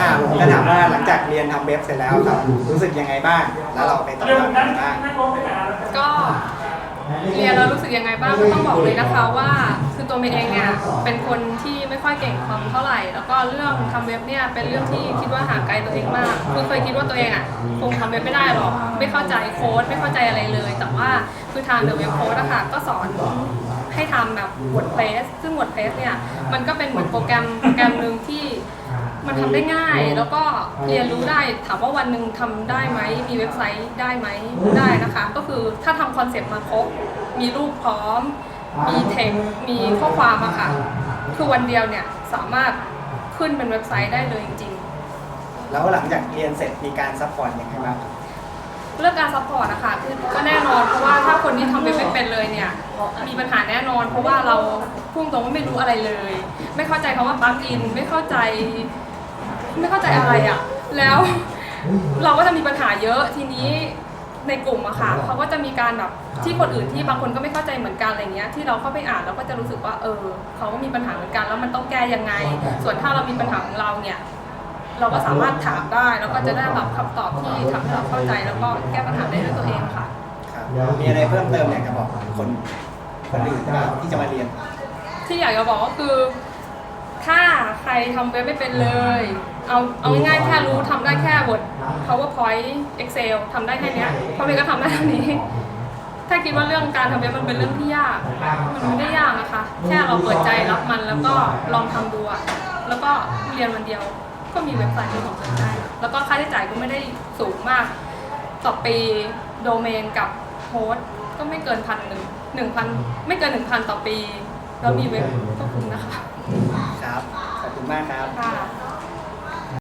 อ่าผมจะถามว่าหลังจากเรียนทำเว็บเสร็จแล้วครับ รู้สึกยังไงบ้าง แล้วเราไปต่อยอดยังไงบ้าง ก็เรียนแล้วรู้สึกยังไงบ้างก็ต้องบอกเลยนะคะว่าคือตัวเมย์เองเนี่ยเป็นคนที่ไม่ค่อยเก่งคอมเท่าไหร่ แล้วก็เรื่องทำเว็บเนี่ยเป็นเรื่องที่คิดว่าห่างไกลตัวเองมากคือเคยคิดว่าตัวเองอะคงทำเว็บไม่ได้หรอกไม่เข้าใจโค้ดไม่เข้าใจอะไรเลย แต่ว่าคือทางเดอะเว็บโค้ดอะค่ะก็สอน ให้ทำแบบ WordPress ซึ่ง WordPress เนี่ย มันก็เป็นเหมือนโปรแกรมโปรแกรมหนึ่งที่ มันทำได้ง่าย แล้วก็เรียนรู้ได้ถามว่าวันหนึ่งทำได้ไหมมีเว็บไซต์ได้ไหมได้นะคะ ก็คือถ้าทำคอนเซปต์มาครบมีรูปพร้อม มีเทคมีข้อความอะค่ะ คือวันเดียวเนี่ยสามารถขึ้นเป็นเว็บไซต์ได้เลยจริงแล้วหลังจากเรียนเสร็จมีการซัพพอร์ตยังไงบ้างๆเรื่องการซัพพอร์ตนะคะคือก็แน่นอนเพราะว่าถ้าคนที่ทำเว็บไม่เป็นเลยเนี่ย มีปัญหาแน่นอน เพราะว่าเราพุ่งตรงว่าไม่รู้อะไรเลย ไม่เข้าใจคำว่าปลั๊กอิน ไม่เข้าใจ ไม่เข้าใจอะไรอะ่ะ แล้วเราก็จะมีปัญหาเยอะทีนี้ในกลุ่มอะค่ะเขาก็จะมีการแบบที่คนอื่นที่บางคนก็ไม่เข้าใจเหมือนกันอะไรเงี้ยที่เราเข้าไปอ่านเราก็จะรู้สึกว่า เออเขาก็มีปัญหาเหมือนกัน แล้วมันต้องแก้ยังไง ส่วนถ้าเรามีปัญหาของเราเนี่ย เราก็สามารถถามได้แล้วก็จะได้รับคำตอบที่ทำให้เราเข้าใจแล้วก็แก้ปัญหาได้ด้วยตัวเองค่ะครับมีอะไรเพิ่มเติมอยากจะบอกคนคนอื่นบ้างที่จะมาเรียน ที่อยากจะบอกก็คือ ถ้าใครทำเว็บไม่เป็นเลย เอาเอาง่ายๆแค่รู้ทำได้แค่ Word PowerPoint Excel ทำได้แค่เนี้ยเพราะเมย์ก็ทำได้เท่านี้ ถ้าคิดว่าเรื่องการทำเว็บมันเป็นเรื่องที่ยาก มันไม่ได้ยากนะคะ แค่เราเปิดใจรับมันแล้วก็ลองทำดูอะแล้วก็เรียนวันเดียวก็มีเว็บไซต์เป็นของตัวเองได้ แล้วก็ค่าใช้จ่ายก็ไม่ได้สูงมาก ต่อปีโดเมนกับโฮสต์ก็ไม่เกินพันหนึ่งหนึ่งพันไม่เกินหนึ่งพันต่อปี แล้วมีเว็บก็คุ้มนะคะ มากครับ ค่ะ